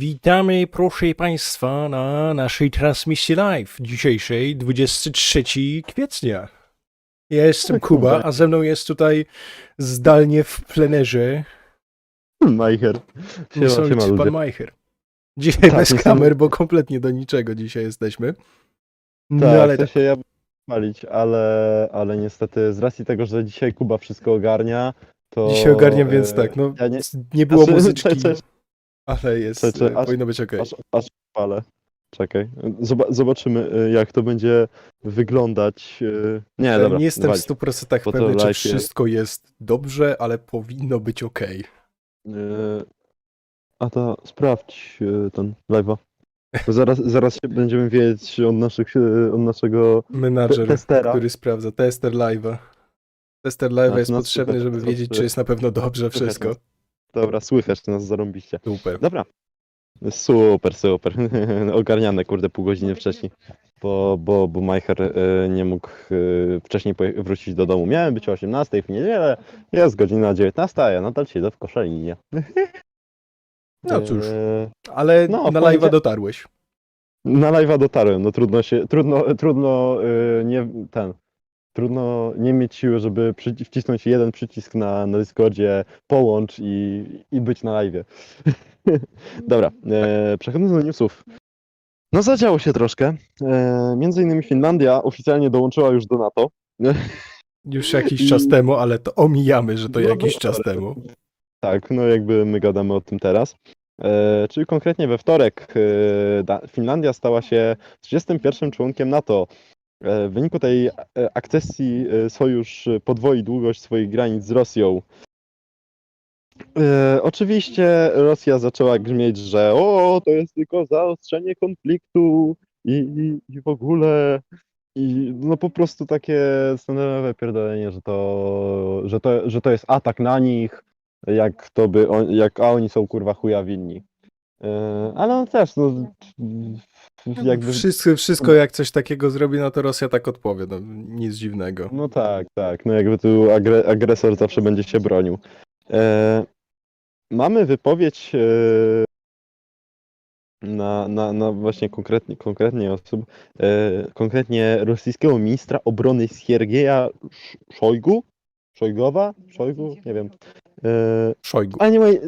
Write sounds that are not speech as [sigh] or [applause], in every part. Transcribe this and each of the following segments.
Witamy, proszę Państwa, na naszej transmisji live dzisiejszej, 23 kwietnia. Ja jestem Kuba, a ze mną jest tutaj zdalnie w plenerze Majcher. Siema, siema pan ludzie. Majcher. Dzisiaj Tak, bez jestem- kamer, bo kompletnie do niczego dzisiaj jesteśmy. No Tak, ale tak, się ja chwalić, ale, ale niestety z racji tego, że dzisiaj Kuba wszystko ogarnia, to... dzisiaj ogarniam, więc e, tak, no Ja nie, nie było Znaczy, muzyczki, cze- cze- ale jest, cze- cze- e, aż- powinno być okej. aż, aż palę. Czekaj, Zoba- zobaczymy e, jak to będzie wyglądać. e, Nie, dobra, nie jestem w walić. 100% bo to pewny, czy live jest. wszystko jest dobrze, ale powinno być okej. E, A to sprawdź e, ten live'a. Bo Zaraz, zaraz się będziemy wiedzieć od, naszych, e, od naszego Menadżer, testera. który sprawdza, tester live'a. Tester live'a A, jest no, potrzebny, super, żeby wiedzieć, czy jest na pewno dobrze wszystko. Dobra, słychać nas zarąbiście. Super. Dobra. Super, super. [laughs] Ogarniane, kurde, pół godziny wcześniej. Bo, bo, bo Majcher e, nie mógł e, wcześniej poje- wrócić do domu. Miałem być o 18 w niedzielę, jest godzina 19, a ja nadal siedzę w koszalinie. No cóż, E, ale no, na live'a dotarłeś. Na live'a dotarłem, no trudno się, trudno, trudno e, nie, ten, trudno nie mieć siły, żeby wcisnąć jeden przycisk na, na Discordzie, połącz i, i być na live'ie. [laughs] Dobra, e, przechodząc do newsów. No zadziało się troszkę. E, między innymi Finlandia oficjalnie dołączyła już do NATO. [laughs] Już jakiś I- czas temu, ale to omijamy, że to No jakiś dobra, czas temu. Tak, no jakby my gadamy o tym teraz. E, czyli konkretnie we wtorek e, Finlandia stała się 31 członkiem NATO. E, w wyniku tej e, akcesji e, sojusz podwoi długość swoich granic z Rosją. Oczywiście Rosja zaczęła grzmieć, że o, to jest tylko zaostrzenie konfliktu i, i, i w ogóle. I no po prostu takie standardowe pierdolenie, że to, że to, że to jest atak na nich, jak to by, on, jak a oni są kurwa chuja winni. E, ale on też, no jakby, Wszystko, wszystko jak coś takiego zrobi, no to Rosja tak odpowie. No, nic dziwnego. no tak, tak, no jakby tu agre, agresor zawsze będzie się bronił. E, mamy wypowiedź e, na, na, na właśnie konkretnie, konkretnie osób, e, konkretnie rosyjskiego ministra obrony Siergieja Sz- Szojgu? Szojgowa? Szojgu? Nie wiem. E, Szojgu. Anyway,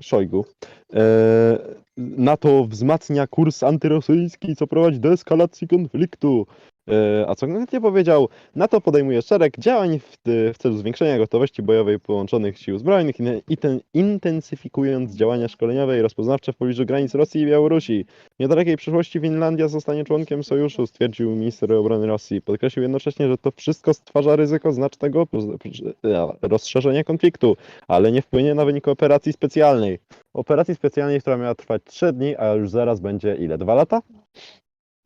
Szojgu. E, NATO wzmacnia kurs antyrosyjski, co prowadzi do eskalacji konfliktu. E, a co konkretnie powiedział? NATO podejmuje szereg działań w, w celu zwiększenia gotowości bojowej połączonych sił zbrojnych, i ten- intensyfikując działania szkoleniowe i rozpoznawcze w pobliżu granic Rosji i Białorusi. W niedalekiej przyszłości Finlandia zostanie członkiem sojuszu, stwierdził minister obrony Rosji. Podkreślił jednocześnie, że to wszystko stwarza ryzyko znacznego e, rozszerzenia konfliktu ale nie wpłynie na wynik operacji specjalnej. Operacji specjalnej, która miała trwać 3 dni, a już zaraz będzie ile? Dwa lata?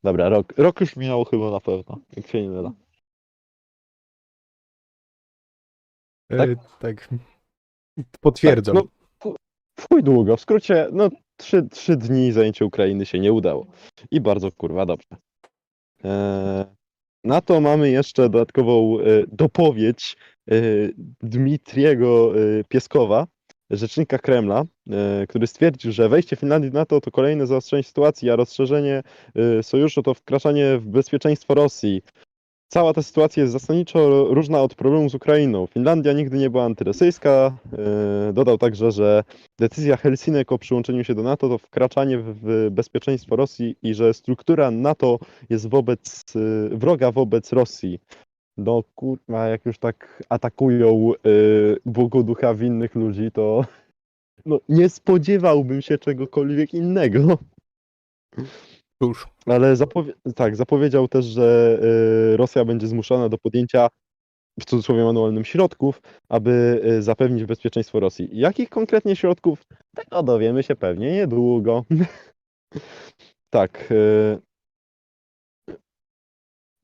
Dobra, rok, rok już minął chyba na pewno, jak się nie mylę. Tak. tak. Potwierdzam. Tak, no, chuj długo, w skrócie, no trzy, trzy dni zajęcie Ukrainy się nie udało. I bardzo kurwa dobrze. Eee, na to mamy jeszcze dodatkową e, dopowiedź e, Dmitriego e, Pieskowa, rzecznika Kremla, e, który stwierdził, że wejście Finlandii do NATO to kolejne zaostrzenie sytuacji, a rozszerzenie e, sojuszu to wkraczanie w bezpieczeństwo Rosji. Cała ta sytuacja jest zasadniczo różna od problemu z Ukrainą. Finlandia nigdy nie była antyrosyjska. E, Dodał także, że decyzja Helsinek o przyłączeniu się do NATO to wkraczanie w- w bezpieczeństwo Rosji i że struktura NATO jest wobec wroga wobec Rosji. No kurwa, jak już tak atakują y, Bogu ducha winnych ludzi, to [laughs] no, nie spodziewałbym się czegokolwiek innego. Cóż, Ale zapowie- tak, zapowiedział też, że y, Rosja będzie zmuszona do podjęcia w cudzysłowie manualnym środków, aby y, zapewnić bezpieczeństwo Rosji. Jakich konkretnie środków? Tego dowiemy się pewnie niedługo. [laughs] tak. Y,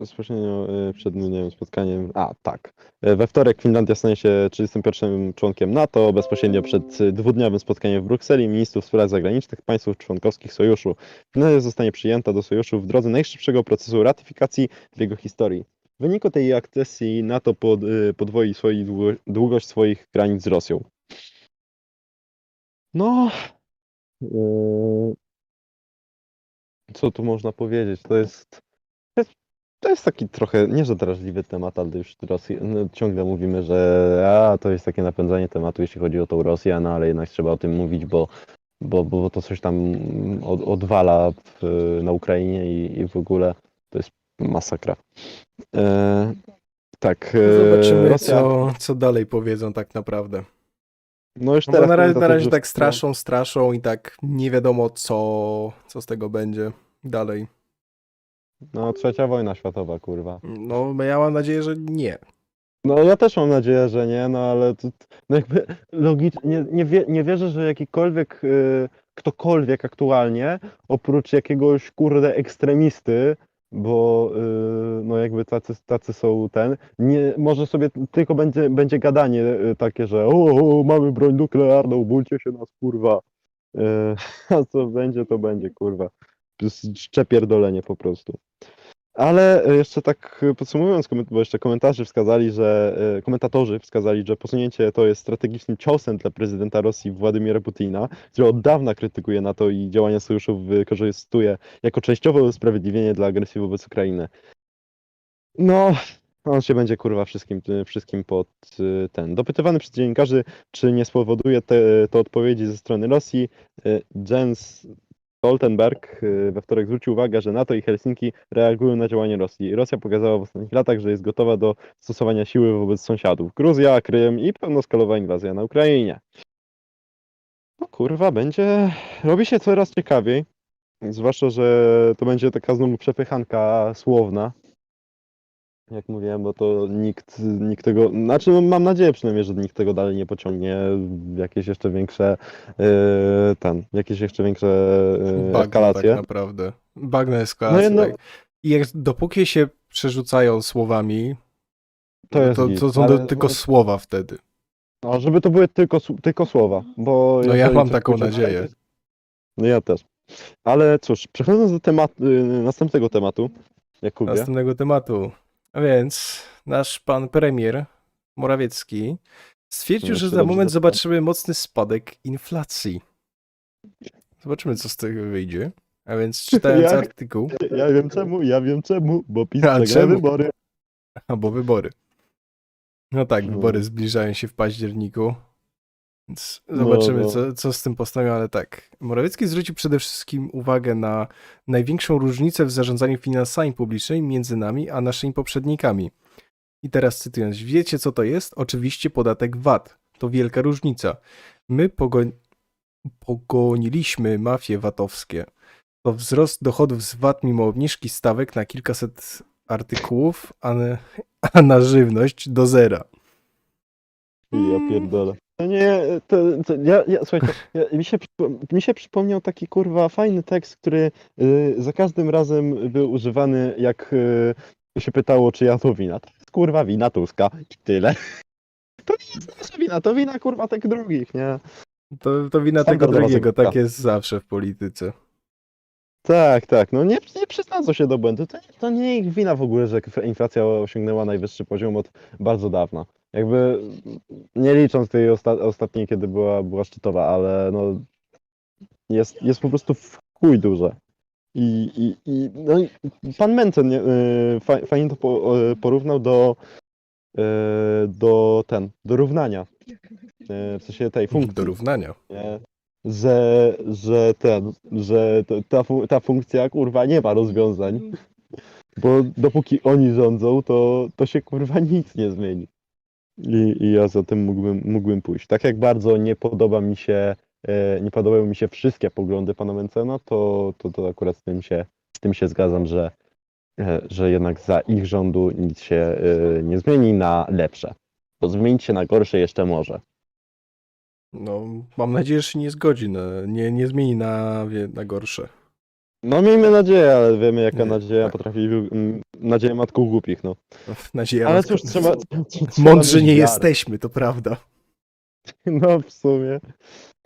bezpośrednio y, przed nie wiem, spotkaniem. A, tak. Y, We wtorek Finlandia stanie się 31 członkiem NATO. Bezpośrednio przed y, dwudniowym spotkaniem w Brukseli ministrów spraw zagranicznych państw członkowskich sojuszu. Finlandia zostanie przyjęta do sojuszu w drodze najszybszego procesu ratyfikacji w jego historii. W wyniku tej akcesji NATO pod, podwoi swoi długo, długość swoich granic z Rosją. No, Yy, Co tu można powiedzieć? To jest, to jest taki trochę, nie że drażliwy temat, ale już Rosji, no, ciągle mówimy, że a, to jest takie napędzanie tematu, jeśli chodzi o tą Rosję, no ale jednak trzeba o tym mówić, bo, bo, bo to coś tam od, odwala w, na Ukrainie i, i w ogóle to jest masakra. E, tak. e, Zobaczymy, Rosja, co, co dalej powiedzą tak naprawdę. no już No teraz na razie, na razie tak straszą, straszą i tak nie wiadomo, co, co z tego będzie dalej. No, trzecia wojna światowa, kurwa. No, ja mam nadzieję, że nie. No ja też mam nadzieję, że nie, no ale to, no jakby logicznie, nie, nie, wie, nie wierzę, że jakikolwiek, y, ktokolwiek aktualnie, oprócz jakiegoś kurde ekstremisty, bo y, no jakby tacy, tacy są ten, nie, może sobie tylko będzie, będzie gadanie y, takie, że o, o mamy broń nuklearną, bójcie się nas kurwa, y, [laughs] a co będzie, to będzie kurwa, szczepierdolenie po prostu. Ale e, jeszcze tak e, podsumowując, bo jeszcze komentarze wskazali, że e, komentatorzy wskazali, że posunięcie to jest strategicznym ciosem dla prezydenta Rosji Władimira Putina, który od dawna krytykuje NATO i działania sojuszów wykorzystuje jako częściowe usprawiedliwienie dla agresji wobec Ukrainy. No, on się będzie kurwa wszystkim, wszystkim pod ten. Dopytywany przez dziennikarzy, czy nie spowoduje te, to odpowiedzi ze strony Rosji, Jens Stoltenberg y, we wtorek zwrócił uwagę, że NATO i Helsinki reagują na działanie Rosji. Rosja pokazała w ostatnich latach, że jest gotowa do stosowania siły wobec sąsiadów. Gruzja, Krym i pełnoskalowa inwazja na Ukrainie. No kurwa, będzie... Robi się coraz ciekawiej. Zwłaszcza, że to będzie taka znowu przepychanka słowna. Jak mówiłem, bo to nikt, nikt tego... Znaczy, no, mam nadzieję przynajmniej, że nikt tego dalej nie pociągnie w jakieś jeszcze większe... Yy, ten, jakieś jeszcze większe yy, Bagno eskalacje. tak naprawdę. Bagno eskalacja. No, tak. I jak, dopóki się przerzucają słowami, To jest to, to są ale- tylko słowa wtedy. No, żeby to były tylko, tylko słowa, bo... No ja mam taką nadzieję. No ja też. Ale cóż, przechodząc do tematu, y, następnego tematu, Jakubie. Następnego tematu. A więc nasz pan premier Morawiecki stwierdził, że za moment zobaczymy mocny spadek inflacji. Zobaczymy, co z tego wyjdzie. A więc [laughs] czytając Jak? artykuł, Ja wiem czemu, ja wiem czemu, bo PiS przegra wybory. albo wybory. No tak, wybory zbliżają się w październiku. Więc No, zobaczymy, no. Co, co z tym postanowią, ale tak. Morawiecki zwrócił przede wszystkim uwagę na największą różnicę w zarządzaniu finansami publicznymi między nami a naszymi poprzednikami. I teraz cytując, wiecie co to jest? Oczywiście podatek VAT. To wielka różnica. My pogoń... pogoniliśmy mafie VAT-owskie. To wzrost dochodów z VAT mimo obniżki stawek na kilkaset artykułów, a, na- a na żywność do zera. Ja pierdolę. No nie, to, to ja, ja, słuchajcie, ja, mi, się, mi się przypomniał taki kurwa fajny tekst, który y, za każdym razem był używany, jak y, się pytało, czy ja to wina. To jest kurwa wina Tuska i tyle. [laughs] To nie jest nasza wina, to wina kurwa tych drugich, nie? To, to wina Sam tego drugiego, tak jest zawsze w polityce. Tak, tak. No nie, nie przyznadzą się do błędu. To, to nie ich wina w ogóle, że inflacja osiągnęła najwyższy poziom od bardzo dawna. Jakby nie licząc tej osta ostatniej, kiedy była, była szczytowa, ale no jest, jest po prostu w chuj duże. I, i, i, no i pan Mencen y, fa, fajnie to po, y, porównał do, y, do ten, do równania. Y, W sensie tej funkcji Do równania. że, że ten, że ta, ta funkcja kurwa nie ma rozwiązań. Bo dopóki oni rządzą, to, to się kurwa nic nie zmieni. I, I ja za tym mógłbym, mógłbym pójść. Tak jak bardzo nie podoba mi się, e, nie podobają mi się wszystkie poglądy pana Mencena, to, to, to akurat z tym się, z tym się zgadzam, że, e, że jednak za ich rządu nic się e, nie zmieni na lepsze. Bo zmienić się na gorsze jeszcze może. No, mam nadzieję, że się nie zgodzi, na, nie, nie zmieni na, na gorsze. No miejmy nadzieję, ale wiemy jaka Nie, nadzieja tak. potrafi, mm, nadzieja matką głupich, no. Nadzieja Ale cóż, trzeba... [laughs] trzeba Mądrzy mieć nie wiarę. jesteśmy, to prawda. [laughs] No w sumie.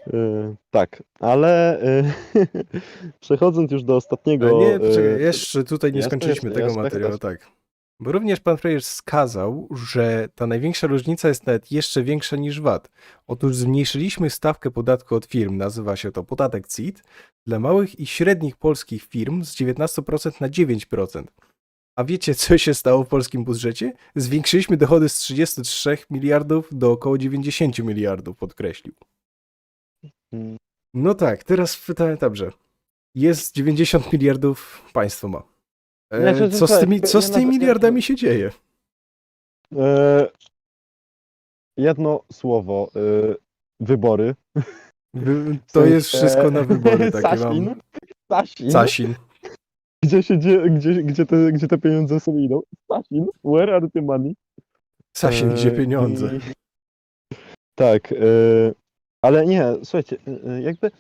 Y, tak, ale y, [laughs] przechodząc już do ostatniego... Ale nie, y, poczekaj, jeszcze tutaj nie skończyliśmy tego materiału, tak. Bo również pan premier wskazał, że ta największa różnica jest nawet jeszcze większa niż VAT. Otóż zmniejszyliśmy stawkę podatku od firm, nazywa się to podatek CIT, dla małych i średnich polskich firm z 19% na 9%. A wiecie, co się stało w polskim budżecie? Zwiększyliśmy dochody z 33 miliardów do około 90 miliardów, podkreślił. Mm. No tak, teraz pytanie dobrze. Jest 90 miliardów państwo ma. E, Znaczy, co z tymi, co z tymi miliardami się dzieje? E, jedno słowo. E, wybory. To jest wszystko na wybory takie Sasin. mam. Sasin. Sasin. Gdzie, się dzieje, gdzie, gdzie, te, gdzie te pieniądze sobie idą? Sasin. Where are the money? Sasin, E, gdzie pieniądze? i- Tak, ale nie, słuchajcie, jakby.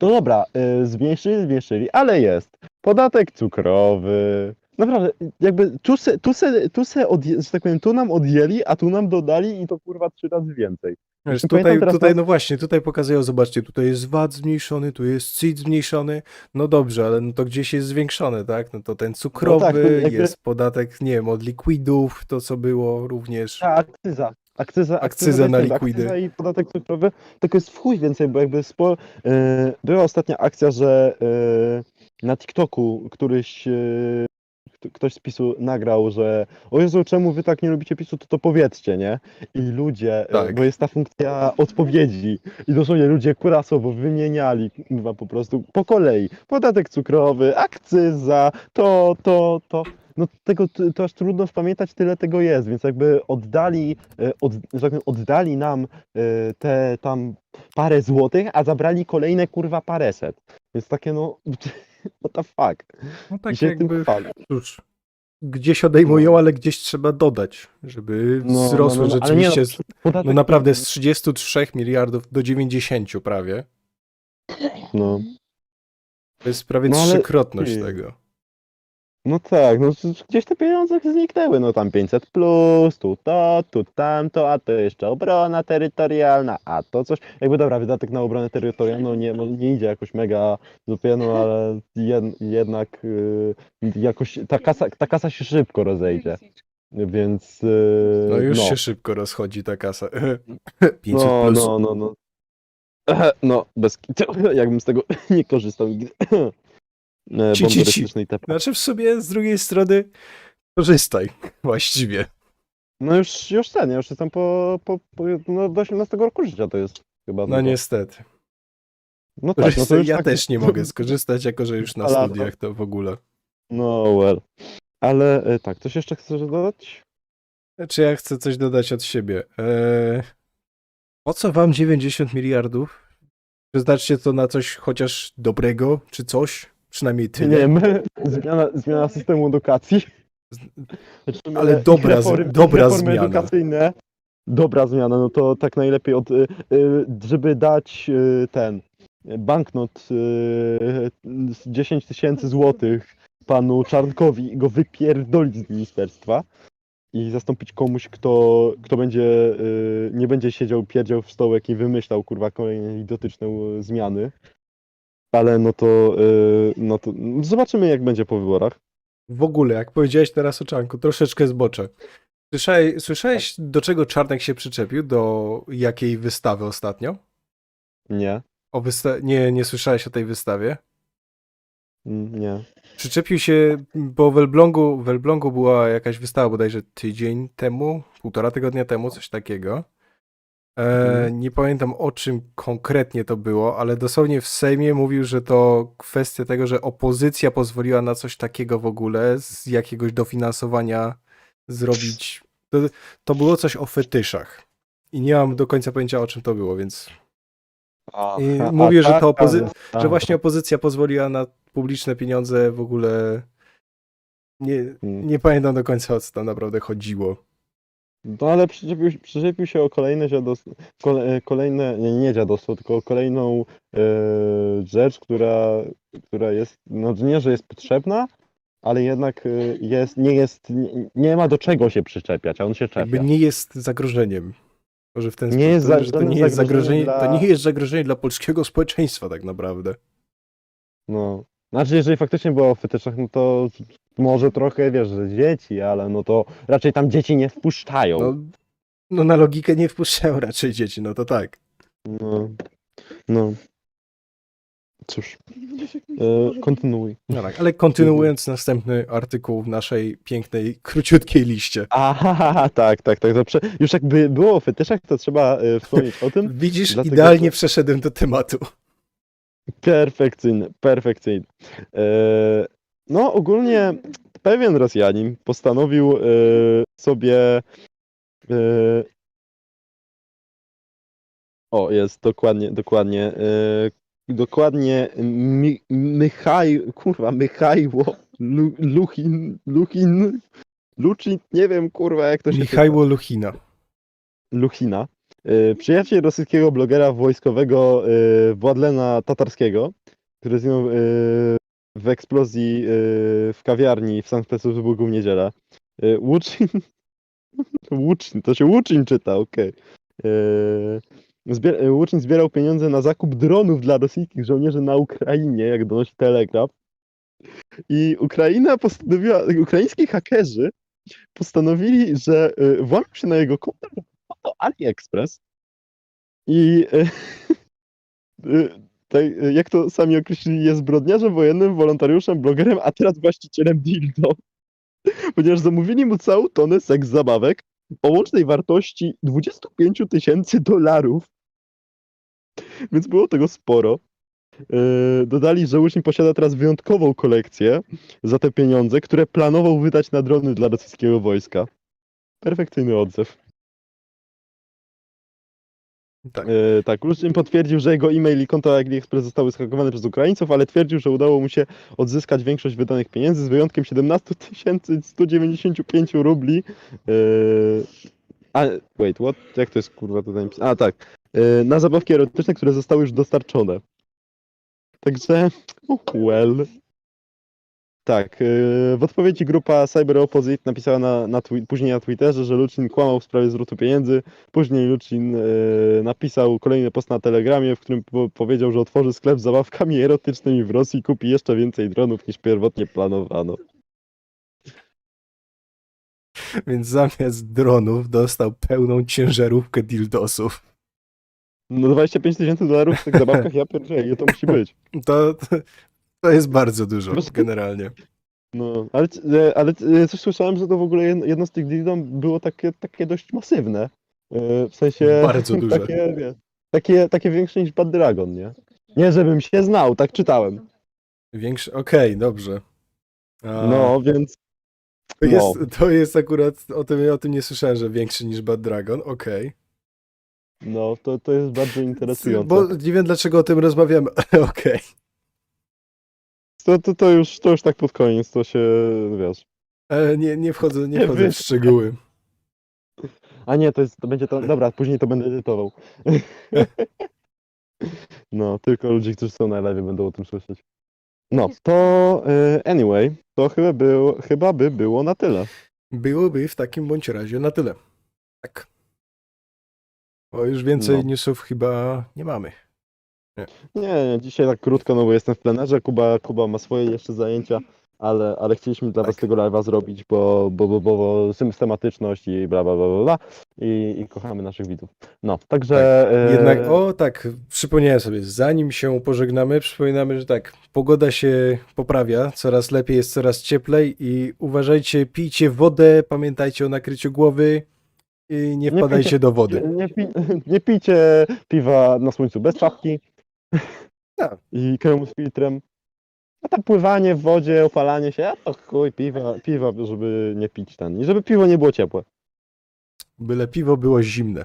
To dobra, e, zmniejszyli, zmniejszyli, ale jest. Podatek cukrowy. Naprawdę, jakby tu se, tu se, tu se odje, że tak powiem, tu nam odjęli, a tu nam dodali i to kurwa trzy razy więcej. Wiesz, tutaj, tutaj, no właśnie, tutaj pokazują, zobaczcie, tutaj jest VAT zmniejszony, tu jest CIT zmniejszony, no dobrze, ale no to gdzieś jest zwiększony, tak? No to ten cukrowy, tak, to jakby- jest podatek, nie wiem, od liquidów, to co było również. Ta akcyza. Akcyza, Akcyza na jest- likwidy. Akcyza i podatek cukrowy, tylko jest w chuj więcej, bo jakby spo, e, była ostatnia akcja, że e, na TikToku któryś e, kto- ktoś z PiSu nagrał, że o Jezu, czemu wy tak nie lubicie PiSu, to to powiedzcie, nie? I ludzie, Tak. bo jest ta funkcja odpowiedzi i dosłownie ludzie kurasowo wymieniali, kurwa, po prostu po kolei. Podatek cukrowy, akcyza, to, to, to. No tego to aż trudno pamiętać, tyle tego jest, więc jakby oddali, e, od, że tak powiem, oddali nam e, te tam parę złotych, a zabrali kolejne kurwa paręset. Więc takie no, [laughs] what the fuck. No tak się tym jakby, cóż, gdzieś odejmują, ale gdzieś trzeba dodać, żeby No, no, wzrosło no, no, ale nie, rzeczywiście, no, no naprawdę z 33 miliardów do 90 prawie. No, To jest prawie No, ale- trzykrotność tego. No tak, no gdzieś te pieniądze zniknęły, no tam 500 plus, tu to, tu tamto, a to jeszcze obrona terytorialna, a to coś. Jakby dobra, wydatek na obronę terytorialną nie, nie idzie jakoś mega do pianu, ale jed, jednak y, jakoś ta kasa, ta kasa się szybko rozejdzie, więc y, No już no. się szybko rozchodzi ta kasa. [laughs] 500 No, plus. no, no, no. [laughs] No, bez kitu. [laughs] Jakbym z tego nie korzystał nigdy. E, Ci, TP. Znaczy w sobie z drugiej strony korzystaj [laughs] właściwie. No już, już ten, ja już jestem po, po, po no, do 18 roku życia to jest chyba. No niestety. No tak, no to już ja tak, też nie mogę [laughs] skorzystać, jako że już na studiach to w ogóle. No well. Ale e, tak, coś jeszcze chcesz dodać? Czy ja chcę coś dodać od siebie? Eee, po co wam 90 miliardów? Przeznaczcie to na coś chociaż dobrego, czy coś? Przynajmniej Nie tyle. wiem, zmiana, zmiana systemu edukacji. Znaczy, Ale dobra z- dobra reformy zmiana. edukacyjne. Dobra zmiana, no to tak najlepiej od, y, y, żeby dać y, ten banknot y, z 10 tysięcy złotych panu Czarnkowi i go wypierdolić z ministerstwa i zastąpić komuś, kto, kto będzie, y, nie będzie siedział, pierdział w stołek i wymyślał kurwa kolejne idiotyczne y, zmiany. Ale no to, y, no to zobaczymy jak będzie po wyborach. W ogóle, jak powiedziałeś teraz o Czarnku, troszeczkę zboczę. Słyszałeś, słyszałeś, do czego Czarnek się przyczepił? Do jakiej wystawy ostatnio? Nie, O wysta- nie, nie słyszałeś o tej wystawie? Mm, nie. Przyczepił się, bo w Elblągu, w Elblągu była jakaś wystawa bodajże tydzień temu, półtora tygodnia temu, coś takiego. E, Mhm. nie pamiętam o czym konkretnie to było, ale dosłownie w Sejmie mówił, że to kwestia tego, że opozycja pozwoliła na coś takiego w ogóle, z jakiegoś dofinansowania zrobić. To, to było coś o fetyszach. I nie mam do końca pojęcia o czym to było, więc I A- mówię, a że tak, to opozy- a- że właśnie opozycja pozwoliła na publiczne pieniądze w ogóle. Nie, Mm. nie pamiętam do końca o co tam naprawdę chodziło. No ale przyczepił, przyczepił się o kolejne dziadostwo, kole, kolejne, nie, nie dziadostwo, tylko o kolejną e, rzecz, która, która jest, no nie, że jest potrzebna, ale jednak e, jest, nie jest, nie, nie ma do czego się przyczepiać, a on się czepia. Jakby nie jest zagrożeniem. Może w ten Nie sposób, jest że to nie jest zagrożenie, zagrożeniem to dla- nie jest zagrożenie dla polskiego społeczeństwa tak naprawdę. No. Znaczy, jeżeli faktycznie była o fetyczach, no to może trochę, wiesz, że dzieci, ale no to raczej tam dzieci nie wpuszczają. No, no na logikę nie wpuszczają raczej dzieci, no to tak. No, no. Cóż, e, kontynuuj. No tak, ale kontynuując następny artykuł w naszej pięknej, króciutkiej liście. Aha, tak, tak, tak. Prze... Już jakby było o fetyszach, to trzeba e, wspomnieć o tym. Widzisz, Dlatego idealnie przeszedłem do tematu. Perfekcyjny, perfekcyjny. E, no, ogólnie pewien Rosjanin postanowił e, sobie. E, o, jest dokładnie, dokładnie. E, dokładnie Mi, Michaj, kurwa, Michajło Lu, Luchin, Luchin, Luchin, nie wiem, kurwa, jak to się. Michajło Luchina. Luchina, przyjaciel rosyjskiego blogera wojskowego y, Władlena Tatarskiego, który zginął y, w eksplozji y, w kawiarni w Sankt Petersburgu w niedzielę. Y, Łuczyn, [laughs] Łuczyn, to się Łuczyn czyta, okej. Y, zbier- y, Łuczyn zbierał pieniądze na zakup dronów dla rosyjskich żołnierzy na Ukrainie, jak donosi Telegraf. I Ukraina postanowiła, ukraińscy hakerzy postanowili, że y, włamią się na jego konto to AliExpress i y, y, [laughs] tak, y, jak to sami określili, jest zbrodniarzem wojennym, wolontariuszem, blogerem, a teraz właścicielem dildo. [laughs] Ponieważ zamówili mu całą tonę seks zabawek o łącznej wartości 25 tysięcy dolarów. Więc było tego sporo. Dodali, że Łucznik posiada teraz wyjątkową kolekcję za te pieniądze, które planował wydać na drony dla rosyjskiego wojska. Perfekcyjny odzew. Tak. E, tak, Luczyn potwierdził, że jego e-mail i konto AliExpress zostały zhakowane przez Ukraińców, ale twierdził, że udało mu się odzyskać większość wydanych pieniędzy z wyjątkiem 17 195 rubli. E, a, wait, what? Jak to jest kurwa tutaj napisane? A, tak. E, na zabawki erotyczne, które zostały już dostarczone. Także, well. Tak, e, w odpowiedzi grupa Cyber Opposite napisała na, na później na Twitterze, że Lucin kłamał w sprawie zwrotu pieniędzy. Później Lucin e, napisał kolejny post na Telegramie, w którym po powiedział, że otworzy sklep z zabawkami erotycznymi w Rosji i kupi jeszcze więcej dronów niż pierwotnie planowano. Więc zamiast dronów dostał pełną ciężarówkę dildosów. No 25 tysięcy dolarów w tych zabawkach, ja pierdzielę, to musi być. To, to jest bardzo dużo, generalnie. No, ale, e, ale e, coś słyszałem, że to w ogóle jedno, jedno z tych dildo było takie, takie dość masywne. E, W sensie... Bardzo [laughs] duże. Takie, takie, takie większe niż Bad Dragon, nie? Nie, żebym się znał, tak czytałem. Większy, okej, dobrze. A, No, więc to, no. jest, to jest akurat, o tym, o tym nie słyszałem, że większy niż Bad Dragon, okej. no, to, to jest bardzo [laughs] interesujące. Bo nie wiem, dlaczego o tym rozmawiamy, ale [laughs] okej. To, to, to, już, to już tak pod koniec, to się, wiesz... E, Nie, nie wchodzę, nie Nie wchodzę w szczegóły. A nie, to, jest, to będzie to... Dobra, później to będę edytował. [laughs] No, tylko ludzie, którzy są na lewie będą o tym słyszeć. No, to e, anyway, to chyba, był, chyba by było na tyle. Byłoby w takim bądź razie na tyle. Tak. Bo już więcej No. newsów chyba nie mamy. Nie, nie, dzisiaj tak krótko, no bo jestem w plenerze, Kuba, Kuba ma swoje jeszcze zajęcia, ale, ale chcieliśmy dla was Tak. tego live'a zrobić, bo, bo, bo, bo, systematyczność i bla, bla, bla, bla, bla i, i kochamy naszych widzów. No, także... e, Jednak, o tak, przypomniałem sobie, zanim się pożegnamy, przypominamy, że tak, pogoda się poprawia, coraz lepiej jest, coraz cieplej i uważajcie, pijcie wodę, pamiętajcie o nakryciu głowy i nie Nie wpadajcie pijcie- do wody. Nie, [laughs] nie pijcie piwa na słońcu bez czapki Tak. i kremu z filtrem. A tam pływanie w wodzie, opalanie się, a to chuj, piwa, piwa, żeby nie pić ten. I żeby piwo nie było ciepłe. Byle piwo było zimne.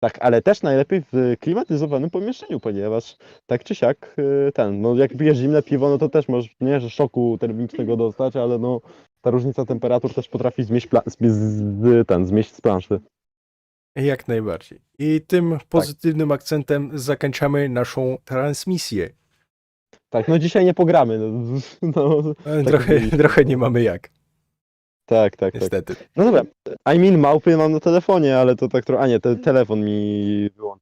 Tak, ale też najlepiej w klimatyzowanym pomieszczeniu, ponieważ tak czy siak y, ten, no jak pijesz zimne piwo, no to też możesz, nie, że szoku termicznego dostać, ale no ta różnica temperatur też potrafi zmieść, pla- z, z, ten, zmieść z planszy. Jak najbardziej. I tym pozytywnym akcentem zakończamy naszą transmisję. Tak, no dzisiaj nie pogramy, no, [laughs] no Ale Tak trochę, trochę nie mamy jak, tak, tak, tak. niestety. No dobra, I mean małpy mam na telefonie, ale to tak trochę, a nie, te, telefon mi wyłączy się.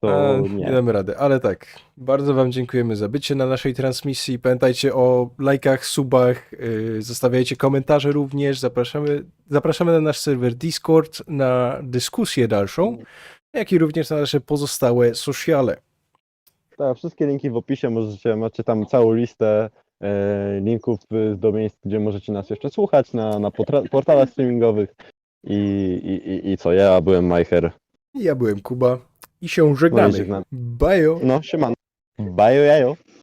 To A, nie nie. damy rady, ale tak. Bardzo Wam dziękujemy za bycie na naszej transmisji. Pamiętajcie o lajkach, subach, yy, zostawiajcie komentarze również. Zapraszamy, zapraszamy na nasz serwer Discord na dyskusję dalszą, jak i również na nasze pozostałe sociale. Tak, wszystkie linki w opisie, możecie, macie tam całą listę e, linków e, do miejsc, gdzie możecie nas jeszcze słuchać na, na portalach streamingowych. I, i, i, I co, ja byłem Majcher. Ja byłem Kuba i się żegnamy. żegnamy. Bajo! No, siemano. Bajo jajo.